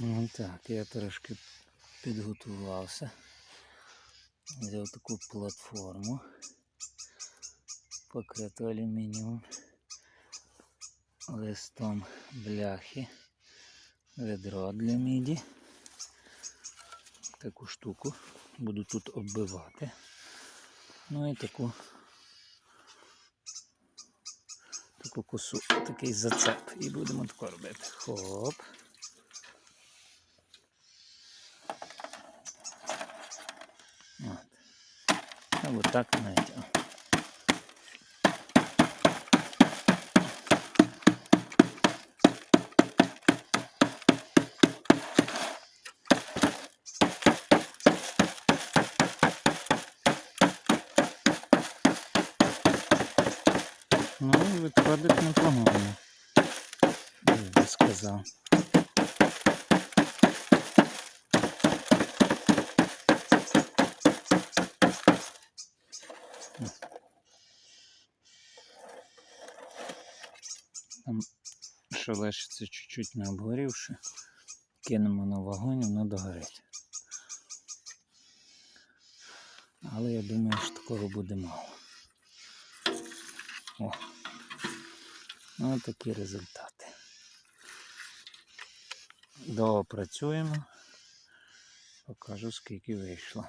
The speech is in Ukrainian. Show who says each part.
Speaker 1: Ну так, я трошки підготувався. Взяв таку платформу, покриту алюмінієм, листом бляхи, ведро для міді. Таку штуку буду тут оббивати. Ну і таку таку косу, такий зацеп. І будемо тако робити. Хоп. Або так навіть. Ну, і виходить непогано. Я би сказав. Там, що лишиться чуть-чуть не обгорівши, кинемо на вогонь, воно догорить. Але я думаю, що такого буде мало. О. Ну, такі результати. Довго працюємо. Покажу, скільки вийшло.